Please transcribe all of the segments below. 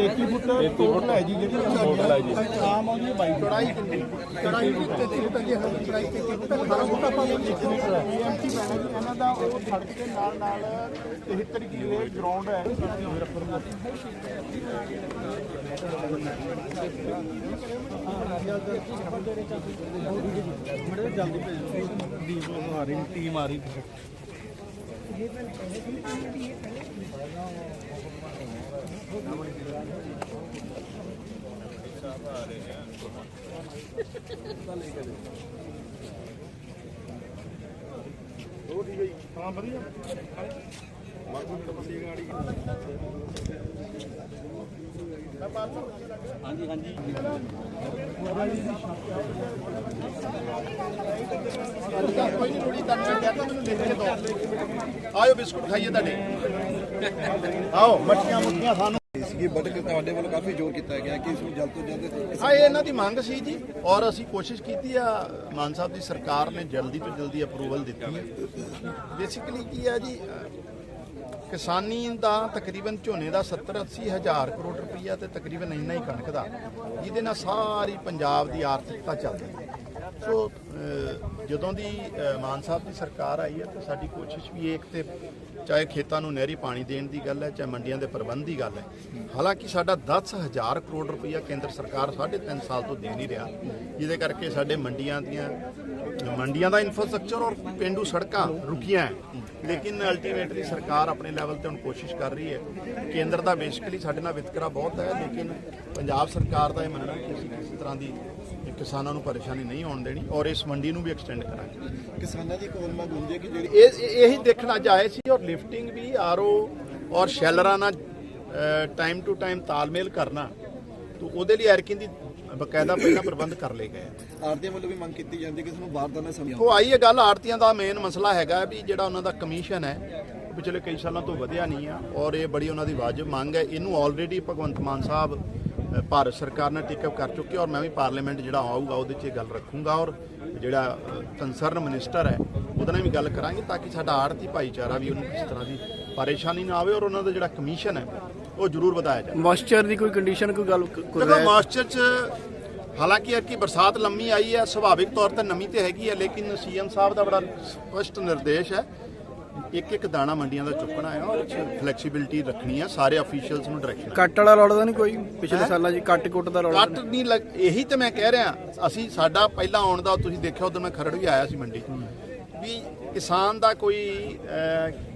Total ਹੈ ਜੀ ਜਿਹੜੀ ਟੋਟਲ ਹੈ ਜੀ ਆਮ ਆਉਂਦੀ ਹੈ ਬਾਈ ਚੜਾਈ ਕਿੰਨੀ ਚੜਾਈ 33 ਫੁੱਟ ਦੀ ਹੈ ਚੜਾਈ 33 ਫੁੱਟ 18 ਫੁੱਟ ਆਪਾਂ ਨੂੰ ਐਮਟੀ ਪੈਣਾ ਜੀ ਇਹਨਾਂ ਦਾ ਉਹ ਸੜਕ ਦੇ ਨਾਲ ਨਾਲ 73 ਕਿਲੇ ਗਰਾਊਂਡ ਹੈ ਟੀਮ ਆ ਰਹੀ ਹਾਂ ਵਧੀਆ ਕੋਈ ਨਹੀਂ ਥੋੜੀ ਤੰਨ ਕਹਿ ਤਾ ਮੈਨੂੰ ਲਿਖ ਕੇ ਦਿਓ ਆਇਓ ਬਿਸਕੁਟ ਖਾਈਏ ਤੁਹਾਡੇ। ਆਓ, ਮੱਠੀਆਂ ਮੁੱਠੀਆਂ ਸਾਨੂੰ। ਸੀਗੀ ਬਟ ਤੁਹਾਡੇ ਵੱਲੋਂ ਕਾਫੀ ਜ਼ੋਰ ਕੀਤਾ ਗਿਆ ਕਿ ਇਸ ਨੂੰ ਜਲਦ ਤੋਂ ਜਲਦ ਹਾਂ, ਇਹ ਇਹਨਾਂ ਦੀ ਮੰਗ ਸੀ ਜੀ, ਔਰ ਅਸੀਂ ਕੋਸ਼ਿਸ਼ ਕੀਤੀ ਆ, ਮਾਨ ਸਾਹਿਬ ਦੀ ਸਰਕਾਰ ਨੇ ਜਲਦੀ ਤੋਂ ਜਲਦੀ ਅਪਰੂਵਲ ਦਿੱਤੀ। ਹੈ ਬੇਸਿਕਲੀ ਕੀ ਆ ਜੀ, ਕਿਸਾਨੀ ਦਾ ਤਕਰੀਬਨ ਝੋਨੇ ਦਾ 70 80 ਹਜ਼ਾਰ ਕਰੋੜ ਰੁਪਈਆ ਤੇ ਤਕਰੀਬਨ ਇੰਨਾ ਹੀ ਕਣਕ ਦਾ, ਜਿਹਦੇ ਨਾਲ ਸਾਰੀ ਪੰਜਾਬ ਦੀ ਆਰਥਿਕਤਾ ਚੱਲਦੀ ਹੈ। ਸੋ ਜਦੋਂ ਦੀ ਮਾਨ ਸਾਹਿਬ ਦੀ ਸਰਕਾਰ ਆਈ ਹੈ, ਤਾਂ ਸਾਡੀ ਕੋਸ਼ਿਸ਼ ਵੀ ਇਹ ਇੱਕ ਤੇ ਚਾਹੇ ਖੇਤਾਂ ਨੂੰ ਨਹਿਰੀ ਪਾਣੀ ਦੇਣ ਦੀ ਗੱਲ ਹੈ, ਚਾਹੇ ਮੰਡੀਆਂ ਦੇ ਪ੍ਰਬੰਧ ਦੀ ਗੱਲ ਹੈ। ਹਾਲਾਂਕਿ ਸਾਡਾ 10000 ਕਰੋੜ ਰੁਪਈਆ ਕੇਂਦਰ ਸਰਕਾਰ 3.5 ਸਾਲ ਤੋਂ ਦੇ ਨਹੀਂ ਰਿਹਾ। ਜਿਹਦੇ ਕਰਕੇ ਸਾਡੇ ਮੰਡੀਆਂ ਦੀਆਂ, ਮੰਡੀਆਂ ਦਾ ਇਨਫਰਾਸਟ੍ਰਕਚਰ ਔਰ ਪਿੰਡੂ ਸੜਕਾਂ ਰੁਕੀਆਂ ਹੈ। ਲੇਕਿਨ ਅਲਟੀਮੇਟਲੀ ਸਰਕਾਰ ਆਪਣੇ ਲੈਵਲ ਤੇ ਹੁਣ ਕੋਸ਼ਿਸ਼ ਕਰ ਰਹੀ ਹੈ। ਕੇਂਦਰ ਦਾ ਬੇਸਿਕਲੀ ਸਾਡੇ ਨਾਲ ਵਿਤਕਰਾ ਬਹੁਤ ਹੈ, ਲੇਕਿਨ ਪੰਜਾਬ ਸਰਕਾਰ ਦਾ ਇਹ ਮੰਨਣਾ ਕਿ ਅਸੀਂ ਕਿਸੇ ਤਰ੍ਹਾਂ ਦੀ ਕਿਸਾਨਾਂ ਨੂੰ ਪਰੇਸ਼ਾਨੀ ਨਹੀਂ ਆਉਣ ਦੇਣੀ ਔਰ ਇਸ ਮੰਡੀ ਨੂੰ ਵੀ ਐਕਸਟੈਂਡ ਕਰਾਂਗੇ ਕਿਸਾਨਾਂ ਦੀ ਕੋਲ ਮੰਗ ਹੁੰਦੀ ਹੈ ਕਿ ਜਿਹੜੀ ਇਹ ਇਹ- ਦੇਖਣ ਅੱਜ ਆਏ ਸੀ ਔਰ ਲਿਫਟਿੰਗ ਵੀ ਆਰਓ ਔਰ ਸ਼ੈਲਰਾਂ ਨਾਲ ਟਾਈਮ ਟੂ ਟਾਈਮ ਤਾਲਮੇਲ ਕਰਨਾ ਤੋਂ ਉਹਦੇ ਲਈ ਐਰਕਿਨ ਦੀ ਬਕਾਇਦਾ ਪਹਿਲਾਂ ਪ੍ਰਬੰਧ ਕਰ ਲਏ ਗਏ ਆ। ਆਰਤੀਆਂ ਵੱਲੋਂ ਵੀ ਮੰਗ ਕੀਤੀ ਜਾਂਦੀ ਕਿ ਇਸ ਨੂੰ ਬਾਹਰ ਦਾ ਨਾ ਸਮਝਾਓ ਉਹ ਆਈ ਇਹ ਗੱਲ ਆੜਤੀਆਂ ਦਾ ਮੇਨ ਮਸਲਾ ਹੈਗਾ ਵੀ ਜਿਹੜਾ ਉਹਨਾਂ ਦਾ ਕਮਿਸ਼ਨ ਹੈ ਪਿਛਲੇ ਕਈ ਸਾਲਾਂ ਤੋਂ ਵਧਿਆ ਨਹੀਂ ਆ ਔਰ ਇਹ ਬੜੀ ਉਹਨਾਂ ਦੀ ਵਾਜਬ ਮੰਗ ਹੈ ਇਹਨੂੰ ਆਲਰੇਡੀ ਭਗਵੰਤ ਮਾਨ ਸਾਹਿਬ ਭਾਰਤ ਸਰਕਾਰ ਨੇ ਟੇਕਅਪ ਕਰ ਚੁੱਕੀ ਔਰ ਮੈਂ ਵੀ ਪਾਰਲੀਮੈਂਟ ਜਿਹੜਾ ਆਊਗਾ ਉਹਦੇ 'ਚ ਇਹ ਗੱਲ ਰੱਖੂੰਗਾ ਔਰ ਜਿਹੜਾ ਕੰਸਰਨ ਮਿਨਿਸਟਰ ਹੈ ਉਹਦੇ ਨਾਲ ਵੀ ਗੱਲ ਕਰਾਂਗੇ ਤਾਂ ਕਿ ਸਾਡਾ ਆੜਤੀ ਭਾਈਚਾਰਾ ਵੀ ਉਹਨੂੰ ਕਿਸੇ ਤਰ੍ਹਾਂ ਦੀ ਪਰੇਸ਼ਾਨੀ ਨਾ ਆਵੇ ਔਰ ਉਹਨਾਂ ਦਾ ਜਿਹੜਾ ਕਮਿਸ਼ਨ ਹੈ ਉਹ ਜ਼ਰੂਰ ਵਧਾਇਆ ਜਾਵੇ। ਮੋਇਸਚਰ ਦੀ ਕੋਈ ਕੰਡੀਸ਼ਨ ਕੋਈ ਗੱਲ ਕੋਈ ਦੇਖੋ ਮਾਸਟਰ ਚ ਹਾਲਾਂਕਿ ਇਹ ਕਿ ਬਰਸਾਤ ਲੰਮੀ ਆਈ ਹੈ ਸੁਭਾਵਿਕ ਤੌਰ ਤੇ ਨਮੀ ਤੇ ਹੈਗੀ ਹੈ ਲੇਕਿਨ ਸੀਐਮ ਸਾਹਿਬ ਦਾ ਬੜਾ ਸਪਸ਼ਟ ਨਿਰਦੇਸ਼ ਹੈ ਇੱਕ ਇੱਕ ਦਾਣਾ ਮੰਡੀਆਂ ਦਾ ਚੁੱਕਣਾ ਹੈ ਔਰ ਫਲੈਕਸੀਬਿਲਟੀ ਰੱਖਣੀ ਹੈ ਸਾਰੇ ਅਫੀਸ਼ੀਅਲਸ ਨੂੰ ਡਾਇਰੈਕਸ਼ਨ ਕੱਟ ਵਾਲਾ ਰੌਲਾ ਤਾਂ ਨਹੀਂ ਕੋਈ? ਪਿਛਲੇ ਸਾਲਾਂ 'ਚ ਕੱਟ ਕੁੱਟ ਦਾ ਰੌਲਾ ਕੱਟ ਨਹੀਂ? ਲੱਗ ਇਹੀ ਤੇ ਮੈਂ ਕਹਿ ਰਿਹਾ ਅਸੀਂ ਸਾਡਾ ਪਹਿਲਾਂ ਆਉਣ ਦਾ ਤੁਸੀਂ ਦੇਖਿਆ ਉਦੋਂ ਮੈਂ ਖਰੜ ਵੀ ਆਇਆ ਸੀ ਮੰਡੀ ਵੀ ਕਿਸਾਨ ਦਾ ਕੋਈ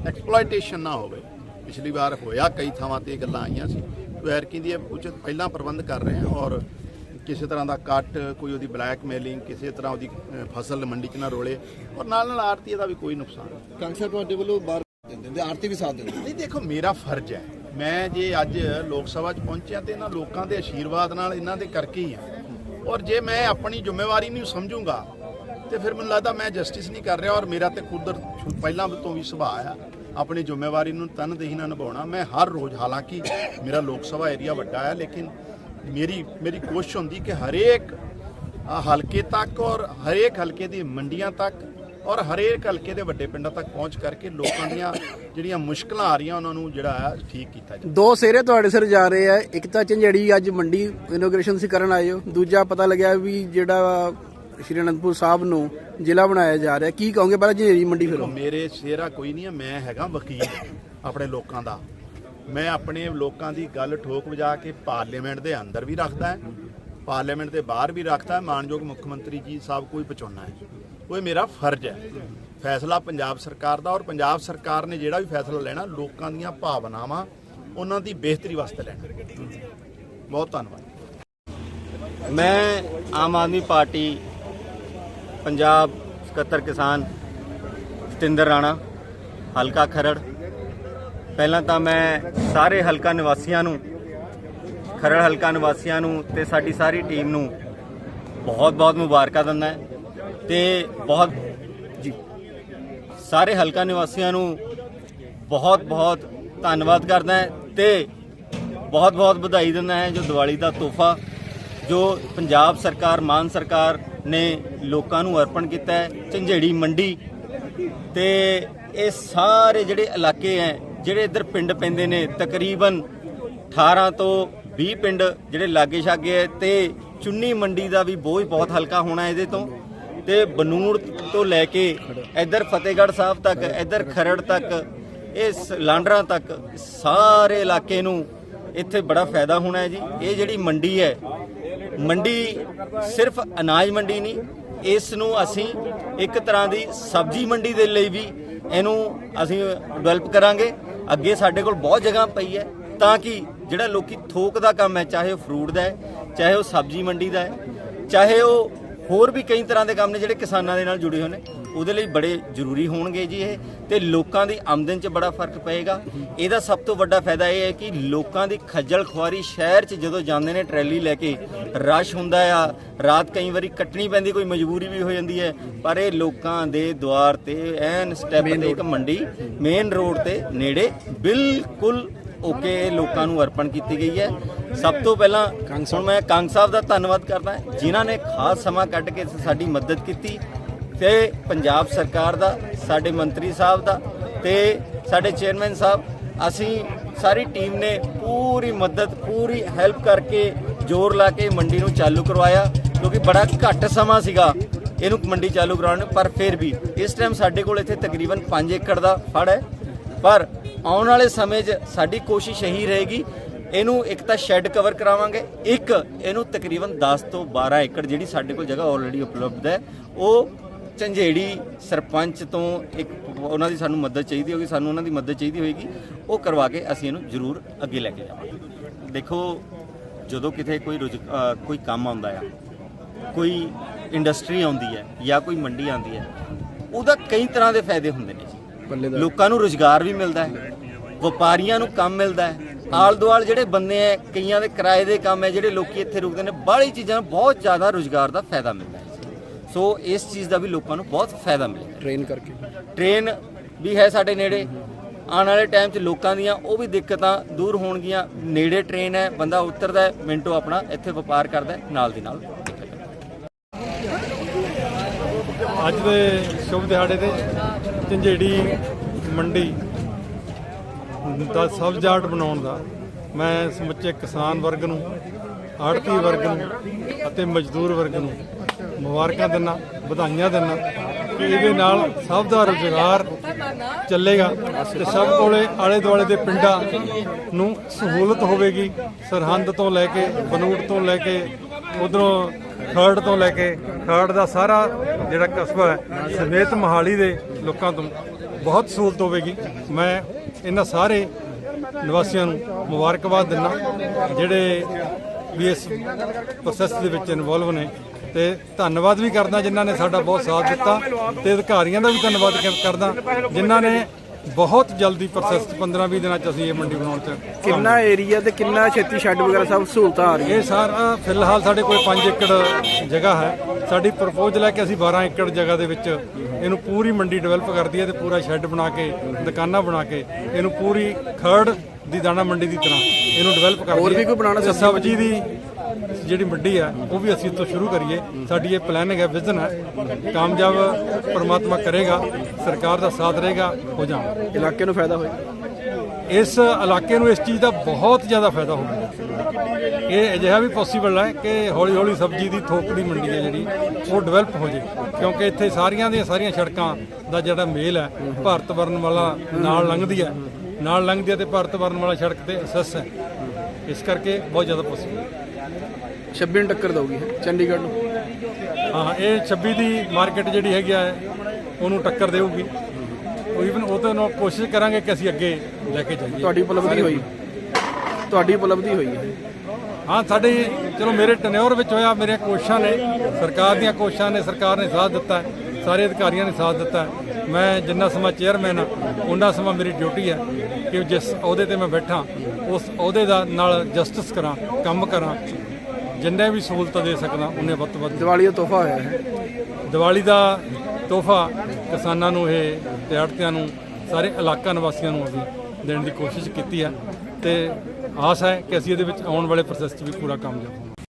ਐਕਸਪਲੋਇਟੇਸ਼ਨ ਨਾ ਹੋਵੇ। ਪਿਛਲੀ ਵਾਰ ਹੋਇਆ ਕਈ ਥਾਵਾਂ ਤੇ ਇਹ ਗੱਲਾਂ ਆਈਆਂ ਸੀ। ਵੈਰਕੀ ਦੀ ਉਚਿਤ ਪਹਿਲਾਂ ਪ੍ਰਬੰਧ ਕਰ ਰਹੇ ਹਾਂ ਔਰ ਕਿਸੇ ਤਰ੍ਹਾਂ ਦਾ ਕੱਟ ਕੋਈ ਉਹਦੀ ਬਲੈਕਮੇਲਿੰਗ ਕਿਸੇ ਤਰ੍ਹਾਂ ਉਹਦੀ ਫਸਲ ਮੰਡੀ 'ਚ ਨਾ ਰੋਲੇ ਔਰ ਨਾਲ ਨਾਲ ਆਰਤੀ ਦਾ ਵੀ ਕੋਈ ਨੁਕਸਾਨ ਨਹੀਂ। ਕਾਂਗਰਸ ਤੁਹਾਡੇ ਵੱਲੋਂ ਬਾਹਰ ਦਿੰਦੇ ਨੇ ਆਰਤੀ ਵੀ ਸਾਥ ਦਿੰਦੇ। ਨਹੀਂ ਦੇਖੋ ਮੇਰਾ ਫਰਜ਼ ਹੈ ਮੈਂ ਜੇ ਅੱਜ ਲੋਕ ਸਭਾ 'ਚ ਪਹੁੰਚਿਆ ਤੇ ਇਹਨਾਂ ਲੋਕਾਂ ਦੇ ਆਸ਼ੀਰਵਾਦ ਨਾਲ ਇਹਨਾਂ ਦੇ ਕਰਕੇ ਹੀ ਆ ਔਰ ਜੇ ਮੈਂ ਆਪਣੀ ਜ਼ਿੰਮੇਵਾਰੀ ਨੂੰ ਸਮਝੂੰਗਾ ਤੇ ਫਿਰ ਮੈਨੂੰ ਲੱਗਦਾ ਮੈਂ ਜਸਟਿਸ ਨਹੀਂ ਕਰ ਰਿਹਾ ਔਰ ਮੇਰਾ ਤੇ ਖੁਦ ਪਹਿਲਾਂ ਤੋਂ ਵੀ ਸੁਭਾਅ ਆ ਆਪਣੀ ਜ਼ਿੰਮੇਵਾਰੀ ਨੂੰ ਤਨਦੇਹੀ ਨਾਲ ਨਿਭਾਉਣਾ ਮੈਂ ਹਰ ਰੋਜ਼ ਹਾਲਾਂਕਿ ਮੇਰਾ ਲੋਕ ਸਭਾ ਏਰੀਆ ਵੱਡਾ ਹੈ ਲੇਕਿਨ ਮੇਰੀ ਮੇਰੀ ਕੋਸ਼ਿਸ਼ ਹੁੰਦੀ ਕਿ ਹਰੇਕ ਹਲਕੇ ਤੱਕ ਔਰ ਹਰੇਕ ਹਲਕੇ ਦੀ ਮੰਡੀਆਂ ਤੱਕ ਔਰ ਹਰੇਕ ਹਲਕੇ ਦੇ ਵੱਡੇ ਪਿੰਡਾਂ ਤੱਕ ਪਹੁੰਚ ਕਰਕੇ ਲੋਕਾਂ ਦੀਆਂ ਜਿਹੜੀਆਂ ਮੁਸ਼ਕਲਾਂ ਆ ਰਹੀਆਂ ਉਹਨਾਂ ਨੂੰ ਜਿਹੜਾ ਹੈ ਠੀਕ ਕੀਤਾ ਜਾਵੇ। ਦੋ ਸੇਰੇ ਤੁਹਾਡੇ ਸਿਰ ਜਾ ਰਹੇ ਆ ਇੱਕ ਤਾਂ ਝੰਜੜੀ ਅੱਜ ਮੰਡੀ ਇਨੋਗ੍ਰੇਸ਼ਨ ਸੀ ਕਰਨ ਆਏ ਹੋ ਦੂਜਾ ਪਤਾ ਲੱਗਿਆ ਵੀ ਜਿਹੜਾ ਸ਼੍ਰੀ ਅਨੰਦਪੁਰ ਸਾਹਿਬ ਨੂੰ ਜ਼ਿਲ੍ਹਾ ਬਣਾਇਆ ਜਾ ਰਿਹਾ। ਕੀ ਕਹੋਗੇ ਪਹਿਲਾਂ ਝੰਜੜੀ ਮੰਡੀ ਫਿਰੋ? ਮੇਰੇ ਸਿਹਰਾ ਕੋਈ ਨਹੀਂ ਹੈ ਮੈਂ ਹੈਗਾ ਵਕੀਲ ਆਪਣੇ ਲੋਕਾਂ ਦਾ। ਮੈਂ ਆਪਣੇ ਲੋਕਾਂ ਦੀ ਗੱਲ ਠੋਕ ਵਜਾ ਕੇ ਪਾਰਲੀਮੈਂਟ ਦੇ ਅੰਦਰ ਵੀ ਰੱਖਦਾ ਹੈ, ਪਾਰਲੀਮੈਂਟ ਦੇ ਬਾਹਰ ਵੀ ਰੱਖਦਾ ਹੈ, ਮਾਨਯੋਗ ਮੁੱਖ ਮੰਤਰੀ ਜੀ ਸਾਹਿਬ ਕੋਈ ਪਹੁੰਚਾਉਣਾ ਹੈ। ਉਹ ਇਹ ਮੇਰਾ ਫਰਜ਼ ਹੈ। ਫੈਸਲਾ ਪੰਜਾਬ ਸਰਕਾਰ ਦਾ ਔਰ ਪੰਜਾਬ ਸਰਕਾਰ ਨੇ ਜਿਹੜਾ ਵੀ ਫੈਸਲਾ ਲੈਣਾ, ਲੋਕਾਂ ਦੀਆਂ ਭਾਵਨਾਵਾਂ ਉਹਨਾਂ ਦੀ ਬਿਹਤਰੀ ਵਾਸਤੇ ਲੈਣਾ। ਬਹੁਤ ਧੰਨਵਾਦ। ਮੈਂ ਆਮ ਆਦਮੀ ਪਾਰਟੀ ਪੰਜਾਬ ਸਕੱਤਰ ਕਿਸਾਨ ਸਤਿੰਦਰ ਰਾਣਾ, ਹਲਕਾ ਖਰੜ ਪਹਿਲਾਂ ਤਾਂ ਮੈਂ ਸਾਰੇ ਹਲਕਾ ਨਿਵਾਸੀਆਂ ਨੂੰ, ਖਰੜ ਹਲਕਾ ਨਿਵਾਸੀਆਂ ਨੂੰ ਤੇ ਸਾਡੀ ਸਾਰੀ ਟੀਮ ਨੂੰ ਬਹੁਤ ਬਹੁਤ ਮੁਬਾਰਕਾਂ ਦਿੰਦਾ ਹਾਂ ਤੇ ਬਹੁਤ ਜੀ, ਸਾਰੇ ਹਲਕਾ ਨਿਵਾਸੀਆਂ ਨੂੰ ਬਹੁਤ ਬਹੁਤ ਧੰਨਵਾਦ ਕਰਦਾ ਹਾਂ ਤੇ ਬਹੁਤ ਬਹੁਤ ਵਧਾਈ ਦਿੰਦਾ ਹੈ ਜੋ ਦੀਵਾਲੀ ਦਾ ਤੋਹਫਾ, ਜੋ ਪੰਜਾਬ ਸਰਕਾਰ, ਮਾਨ ਸਰਕਾਰ ਨੇ ਲੋਕਾਂ ਨੂੰ ਅਰਪਣ ਕੀਤਾ ਹੈ ਝੰਜੇੜੀ ਮੰਡੀ ਤੇ ਇਹ ਸਾਰੇ ਜਿਹੜੇ ਇਲਾਕੇ ਹੈ ਜਿਹੜੇ ਇੱਧਰ ਪਿੰਡ ਪੈਂਦੇ ਨੇ, ਤਕਰੀਬਨ 18 ਤੋਂ 20 ਪਿੰਡ ਜਿਹੜੇ ਲਾਗੇ ਛਾਗੇ ਹੈ ਤੇ ਚੁੰਨੀ ਮੰਡੀ ਦਾ ਵੀ ਬੋਝ ਬਹੁਤ ਹਲਕਾ ਹੋਣਾ ਇਹਦੇ ਤੋਂ। ਤੇ ਬਨੂੜ ਤੋਂ ਲੈ ਕੇ ਇੱਧਰ ਫਤਿਹਗੜ੍ਹ ਸਾਹਿਬ ਤੱਕ, ਇੱਧਰ ਖਰੜ ਤੱਕ, ਇਸ ਲਾਂਡਰਾਂ ਤੱਕ, ਸਾਰੇ ਇਲਾਕੇ ਨੂੰ ਇੱਥੇ ਬੜਾ ਫਾਇਦਾ ਹੋਣਾ ਹੈ ਜੀ। ਇਹ ਜਿਹੜੀ ਮੰਡੀ ਹੈ, ਮੰਡੀ ਸਿਰਫ ਅਨਾਜ ਮੰਡੀ ਨਹੀਂ, ਇਸ ਨੂੰ ਅਸੀਂ ਇੱਕ ਤਰ੍ਹਾਂ ਦੀ ਸਬਜ਼ੀ ਮੰਡੀ ਦੇ ਲਈ ਵੀ ਇਹਨੂੰ ਅਸੀਂ ਡਿਵੈਲਪ ਕਰਾਂਗੇ। ਅੱਗੇ ਸਾਡੇ ਕੋਲ ਬਹੁਤ ਜਗ੍ਹਾ ਪਈ ਹੈ ਤਾਂ ਕਿ ਜਿਹੜਾ ਲੋਕੀ ਥੋਕ ਦਾ ਕੰਮ ਹੈ, ਚਾਹੇ ਉਹ ਫਰੂਟ ਦਾ ਹੈ, ਚਾਹੇ ਉਹ ਸਬਜ਼ੀ ਮੰਡੀ ਦਾ ਹੈ, ਚਾਹੇ ਉਹ ਹੋਰ ਵੀ ਕਈ ਤਰ੍ਹਾਂ ਦੇ ਕੰਮ ਨੇ ਜਿਹੜੇ ਕਿਸਾਨਾਂ ਦੇ ਨਾਲ ਜੁੜੇ ਹੋਏ ਨੇ। ਉਹਦੇ ਲਈ ਬੜੇ ਜ਼ਰੂਰੀ ਹੋਣਗੇ ਜੀ ਇਹ ਤੇ ਲੋਕਾਂ ਦੀ ਆਮਦਨ 'ਚ ਬੜਾ ਫ਼ਰਕ ਪਏਗਾ। ਇਹਦਾ ਸਭ ਤੋਂ ਵੱਡਾ ਫਾਇਦਾ ਇਹ ਹੈ ਕਿ ਲੋਕਾਂ ਦੀ ਖੱਜਲ ਖੁਆਰੀ ਸ਼ਹਿਰ 'ਚ ਜਦੋਂ ਜਾਂਦੇ ਨੇ ਟਰੈਲੀ ਲੈ ਕੇ ਰਸ਼ ਹੁੰਦਾ ਆ ਰਾਤ ਕਈ ਵਾਰੀ ਕੱਟਣੀ ਪੈਂਦੀ ਕੋਈ ਮਜਬੂਰੀ ਵੀ ਹੋ ਜਾਂਦੀ ਹੈ। ਪਰ ਇਹ ਲੋਕਾਂ ਦੇ ਦੁਆਰ ਤੇ ਐਨ ਸਟੈਪ ਤੇ ਇੱਕ ਮੰਡੀ ਮੇਨ ਰੋਡ ਤੇ ਨੇੜੇ ਬਿਲਕੁਲ ਓਕੇ ਲੋਕਾਂ ਨੂੰ ਅਰਪਣ ਕੀਤੀ ਗਈ ਹੈ। ਸਭ ਤੋਂ ਪਹਿਲਾਂ ਹੁਣ ਮੈਂ ਕੰਗ ਸਾਹਿਬ ਦਾ ਧੰਨਵਾਦ ਕਰਦਾ। ਜਿਨ੍ਹਾਂ ਨੇ ਖਾਸ ਸਮਾਂ ਕੱਢ ਕੇ ਸਾਡੀ ਮਦਦ ਕੀਤੀ ਤੇ ਪੰਜਾਬ ਸਰਕਾਰ ਦਾ, ਸਾਡੇ ਮੰਤਰੀ ਸਾਹਿਬ ਦਾ ਤੇ ਸਾਡੇ ਚੇਅਰਮੈਨ ਸਾਹਿਬ, ਅਸੀਂ ਸਾਰੀ ਟੀਮ ਨੇ ਪੂਰੀ ਮਦਦ, ਪੂਰੀ ਹੈਲਪ ਕਰਕੇ ਜ਼ੋਰ ਲਾ ਕੇ ਮੰਡੀ ਨੂੰ ਚਾਲੂ ਕਰਵਾਇਆ, ਕਿਉਂਕਿ ਬੜਾ ਘੱਟ ਸਮਾਂ ਸੀਗਾ ਇਹਨੂੰ ਮੰਡੀ ਚਾਲੂ ਕਰਾਉਣ ਨੂੰ, ਪਰ ਫਿਰ ਵੀ ਇਸ ਟਾਈਮ ਸਾਡੇ ਕੋਲ ਇੱਥੇ ਤਕਰੀਬਨ 5 ਏਕੜ ਦਾ ਫੜ ਹੈ। ਪਰ ਆਉਣ ਵਾਲੇ ਸਮੇਂ 'ਚ ਸਾਡੀ ਕੋਸ਼ਿਸ਼ ਇਹੀ ਰਹੇਗੀ, ਇਹਨੂੰ ਇੱਕ ਤਾਂ ਸ਼ੈੱਡ ਕਵਰ ਕਰਾਵਾਂਗੇ, ਇੱਕ ਇਹਨੂੰ ਤਕਰੀਬਨ 10 ਤੋਂ 12 ਏਕੜ ਜਿਹੜੀ ਸਾਡੇ ਕੋਲ ਜਗ੍ਹਾ ਆਲਰੇਡੀ ਉਪਲਬਧ ਹੈ, ਉਹ ਝੰਜੇੜੀ ਸਰਪੰਚ ਤੋਂ ਇੱਕ ਉਹਨਾਂ ਦੀ ਸਾਨੂੰ ਮਦਦ ਚਾਹੀਦੀ ਹੋਗੀ ਸਾਨੂੰ ਉਹਨਾਂ ਦੀ ਮਦਦ ਚਾਹੀਦੀ ਹੋਏਗੀ ਉਹ ਕਰਵਾ ਕੇ ਅਸੀਂ ਇਹਨੂੰ ਜ਼ਰੂਰ ਅੱਗੇ ਲੈ ਕੇ ਜਾਵਾਂਗੇ। ਦੇਖੋ ਜਦੋਂ ਕਿਤੇ ਕੋਈ ਕੋਈ ਕੰਮ ਆਉਂਦਾ ਆ ਕੋਈ ਇੰਡਸਟਰੀ ਆਉਂਦੀ ਹੈ ਜਾਂ ਕੋਈ ਮੰਡੀ ਆਉਂਦੀ ਹੈ ਉਹਦਾ ਕਈ ਤਰ੍ਹਾਂ ਦੇ ਫਾਇਦੇ ਹੁੰਦੇ ਨੇ ਜੀ। ਲੋਕਾਂ ਨੂੰ ਰੋਜ਼ਗਾਰ ਵੀ ਮਿਲਦਾ ਹੈ ਵਪਾਰੀਆਂ ਨੂੰ ਕੰਮ ਮਿਲਦਾ ਹੈ ਆਲ ਦੁਆਲ ਜਿਹੜੇ ਬੰਦੇ ਐ ਕਈਆਂ ਦੇ ਕਿਰਾਏ ਦੇ ਕੰਮ ਹੈ ਜਿਹੜੇ ਲੋਕੀ ਇੱਥੇ ਰੁਕਦੇ ਨੇ ਬਾਹਲੀ ਚੀਜ਼ਾਂ ਨੂੰ ਬਹੁਤ ਜ਼ਿਆਦਾ ਰੋਜ਼ਗਾਰ ਦਾ ਫਾਇਦਾ ਮਿਲਦਾ ਹੈ। ਸੋ ਇਸ ਚੀਜ਼ ਦਾ ਵੀ ਲੋਕਾਂ ਨੂੰ ਬਹੁਤ ਫਾਇਦਾ ਮਿਲੇਗਾ ਟ੍ਰੇਨ ਕਰਕੇ। ਟ੍ਰੇਨ ਵੀ ਹੈ ਸਾਡੇ ਨੇੜੇ। ਆਉਣ ਵਾਲੇ ਟਾਈਮ 'ਚ ਲੋਕਾਂ ਦੀਆਂ ਉਹ ਵੀ ਦਿੱਕਤਾਂ ਦੂਰ ਹੋਣਗੀਆਂ। ਨੇੜੇ ਟ੍ਰੇਨ ਹੈ ਬੰਦਾ ਉਤਰਦਾ ਹੈ ਮਿੰਟੋ ਆਪਣਾ ਇੱਥੇ ਵਪਾਰ ਕਰਦਾ ਨਾਲ ਦੀ ਨਾਲ। ਅੱਜ ਦੇ ਸ਼ੁਭ ਦਿਹਾੜੇ ਤੇ ਝੰਜੇੜੀ ਮੰਡੀ ਦਾ ਸਬਜ਼ਾਰਟ ਬਣਾਉਣ ਦਾ ਮੈਂ ਸਮੁੱਚੇ ਕਿਸਾਨ ਵਰਗ ਨੂੰ ਆੜਤੀ ਵਰਗ ਨੂੰ ਅਤੇ ਮਜ਼ਦੂਰ ਵਰਗ ਨੂੰ ਮੁਬਾਰਕਾਂ ਦਿੰਦਾ ਵਧਾਈਆਂ ਦਿੰਦਾ ਕਿ ਇਹਦੇ ਨਾਲ ਸਭ ਦਾ ਰੁਜ਼ਗਾਰ ਚੱਲੇਗਾ ਤੇ ਸਭ ਕੋਲੇ ਆਲੇ ਦੁਆਲੇ ਦੇ ਪਿੰਡਾਂ ਨੂੰ ਸਹੂਲਤ ਹੋਵੇਗੀ। ਸਰਹੰਦ ਤੋਂ ਲੈ ਕੇ ਬਨੂੜ ਤੋਂ ਲੈ ਕੇ ਉਧਰੋਂ ਖਰੜ ਤੋਂ ਲੈ ਕੇ ਖਰੜ ਦਾ ਸਾਰਾ ਜਿਹੜਾ ਕਸਬਾ ਹੈ, ਸਮੇਤ ਮਹਾਲੀ ਦੇ ਲੋਕਾਂ ਤੋਂ ਬਹੁਤ ਸਹੂਲਤ ਹੋਵੇਗੀ। ਮੈਂ ਇਹਨਾਂ ਸਾਰੇ ਨਿਵਾਸੀਆਂ ਨੂੰ ਮੁਬਾਰਕਬਾਦ ਦਿੰਦਾ ਜਿਹੜੇ ਵੀ ਇਸ ਪ੍ਰੋਸੈਸ ਦੇ ਵਿੱਚ ਇਨਵੋਲਵ ਨੇ। ਤੇ ਧੰਨਵਾਦ ਵੀ ਕਰਦਾ ਜਿਨ੍ਹਾਂ ਨੇ ਸਾਡਾ ਬਹੁਤ ਸਾਥ ਦਿੱਤਾ ਤੇ ਅਧਿਕਾਰੀਆਂ ਦਾ ਵੀ ਧੰਨਵਾਦ ਕਰ- ਕਰਦਾ ਜਿਨ੍ਹਾਂ ਨੇ ਬਹੁਤ ਜਲਦੀ ਪ੍ਰੋਸੈਸ 'ਚ 15-20 ਦਿਨਾਂ 'ਚ ਅਸੀਂ ਇਹ ਮੰਡੀ ਬਣਾਉਣ 'ਚ ਕਿੰਨਾ ਏਰੀਆ ਤੇ ਕਿੰਨਾ ਛੇਤੀ ਸ਼ੈੱਡ ਵਗੈਰਾ ਸਭ ਸਹੂਲਤਾਂ ਆ ਰਹੀਆਂ? ਇਹ ਸਾਰਾ ਫਿਲਹਾਲ ਸਾਡੇ ਕੋਲ 5 ਏਕੜ ਜਗ੍ਹਾ ਹੈ। ਸਾਡੀ ਪ੍ਰਪੋਜ਼ਲ ਹੈ ਕਿ ਅਸੀਂ 12 ਏਕੜ ਜਗ੍ਹਾ ਦੇ ਵਿੱਚ ਇਹਨੂੰ ਪੂਰੀ ਮੰਡੀ ਡਿਵੈਲਪ ਕਰਦੀ ਹੈ ਤੇ ਪੂਰਾ ਸ਼ੈੱਡ ਬਣਾ ਕੇ ਦੁਕਾਨਾਂ ਬਣਾ ਕੇ ਇਹਨੂੰ ਪੂਰੀ ਖਰੜ ਦੀ ਦਾਣਾ ਮੰਡੀ ਦੀ ਤਰ੍ਹਾਂ ਇਹਨੂੰ ਡਿਵੈਲਪ ਕਰਦੀ ਹੋਰ ਵੀ ਕੋਈ ਬਣਾਉਣਾ ਸਬਜ਼ੀ ਦੀ ਜਿਹੜੀ ਮੰਡੀ ਹੈ ਉਹ ਵੀ ਅਸੀਂ ਇੱਥੋਂ ਸ਼ੁਰੂ ਕਰੀਏ। ਸਾਡੀ ਇਹ ਪਲਾਨਿੰਗ ਹੈ ਵਿਜ਼ਨ ਹੈ ਕਾਮਯਾਬ ਪਰਮਾਤਮਾ ਕਰੇਗਾ ਸਰਕਾਰ ਦਾ ਸਾਥ ਰਹੇਗਾ ਹੋ ਜਾਵਾਂਗੇ ਇਲਾਕੇ ਨੂੰ ਫਾਇਦਾ ਹੋਏਗਾ? ਇਸ ਇਲਾਕੇ ਨੂੰ ਇਸ ਚੀਜ਼ ਦਾ ਬਹੁਤ ਜ਼ਿਆਦਾ ਫਾਇਦਾ ਹੋਵੇਗਾ ਇਹ ਅਜਿਹਾ ਵੀ ਪੋਸੀਬਲ ਹੈ ਕਿ ਹੌਲੀ ਹੌਲੀ ਸਬਜ਼ੀ ਦੀ ਥੋਕ ਦੀ ਮੰਡੀ ਹੈ ਜਿਹੜੀ ਉਹ ਡਿਵੈਲਪ ਹੋ ਜੇ। ਕਿਉਂਕਿ ਇੱਥੇ ਸਾਰੀਆਂ ਦੀਆਂ ਸਾਰੀਆਂ ਸੜਕਾਂ ਦਾ ਜਿਹੜਾ ਮੇਲ ਹੈ ਭਾਰਤ ਵਰਨ ਵਾਲਾ ਨਾਲ ਲੰਘਦੀ ਹੈ। ਨਾਲ ਲੰਘਦੀ ਹੈ ਤੇ ਭਾਰਤ ਵਰਨ ਵਾਲਾ ਸੜਕ ਤੇ ਅਸੈਸ ਹੈ। ਇਸ ਕਰਕੇ ਬਹੁਤ ਜ਼ਿਆਦਾ ਪੋਸੀਬਲ ਹੈ। 26 ਨੂੰ ਟੱਕਰ ਦਊਗੀ ਚੰਡੀਗੜ੍ਹ ਨੂੰ। ਹਾਂ ਇਹ 26 ਦੀ ਮਾਰਕੀਟ ਜਿਹੜੀ ਹੈਗੀ ਆ ਉਹਨੂੰ ਟੱਕਰ ਦੇਊਗੀ। ਉਹ ਇਵਨ ਉਹ ਤੋਂ ਨਾਲ ਕੋਸ਼ਿਸ਼ ਕਰਾਂਗੇ ਕਿ ਅਸੀਂ ਅੱਗੇ ਲੈ ਕੇ ਜਾਈਏ। ਤੁਹਾਡੀ ਉਪਲਬਧੀ ਹੋਈ। ਤੁਹਾਡੀ ਉਪਲਬਧੀ ਹੋਈ ਹੈ। ਹਾਂ ਸਾਡੇ ਚਲੋ ਮੇਰੇ ਟਨਿਓਰ ਵਿੱਚ ਹੋਇਆ ਮੇਰੀਆਂ ਕੋਸ਼ਿਸ਼ਾਂ ਨੇ ਸਰਕਾਰ ਦੀਆਂ ਕੋਸ਼ਿਸ਼ਾਂ ਨੇ ਸਰਕਾਰ ਨੇ ਸਾਥ ਦਿੱਤਾ ਹੈ, ਸਾਰੇ ਅਧਿਕਾਰੀਆਂ ਨੇ ਸਾਥ ਦਿੱਤਾ। ਹੈ। ਮੈਂ ਜਿੰਨਾ ਸਮਾਂ ਚੇਅਰਮੈਨ ਹਾਂ ਉਹਨਾਂ ਸਮਾਂ ਮੇਰੀ ਡਿਊਟੀ ਹੈ ਕਿ ਜਿਸ ਅਹੁਦੇ ਤੇ ਮੈਂ ਬੈਠਾ ਉਸ ਅਹੁਦੇ ਦਾ ਨਾਲ ਜਸਟਿਸ ਕਰਾਂ ਕੰਮ ਕਰਾਂ ਜਿੰਨੇ ਵੀ ਸਹੂਲਤਾਂ ਦੇ ਸਕਦਾ ਉਹਨੇ ਵੱਧ ਵੱਧ। ਦੀਵਾਲੀ ਦਾ ਤੋਹਫਾ ਹੋਇਆ ਹੈ। ਦੀਵਾਲੀ ਦਾ ਤੋਹਫਾ ਕਿਸਾਨਾਂ ਨੂੰ ਇਹ ਤੇ ਆੜ੍ਹਤੀਆਂ ਨੂੰ ਸਾਰੇ ਇਲਾਕਾ ਨਿਵਾਸੀਆਂ ਨੂੰ ਅਸੀਂ ਦੇਣ ਦੀ ਕੋਸ਼ਿਸ਼ ਕੀਤੀ ਹੈ ਤੇ ਆਸ ਹੈ ਕਿ ਅਸੀਂ ਇਹਦੇ ਵਿੱਚ ਆਉਣ ਵਾਲੇ ਪ੍ਰੋਸੈਸ 'ਚ ਵੀ ਪੂਰਾ ਕਾਮਯਾਬ ਹੋਵਾਂਗੇ।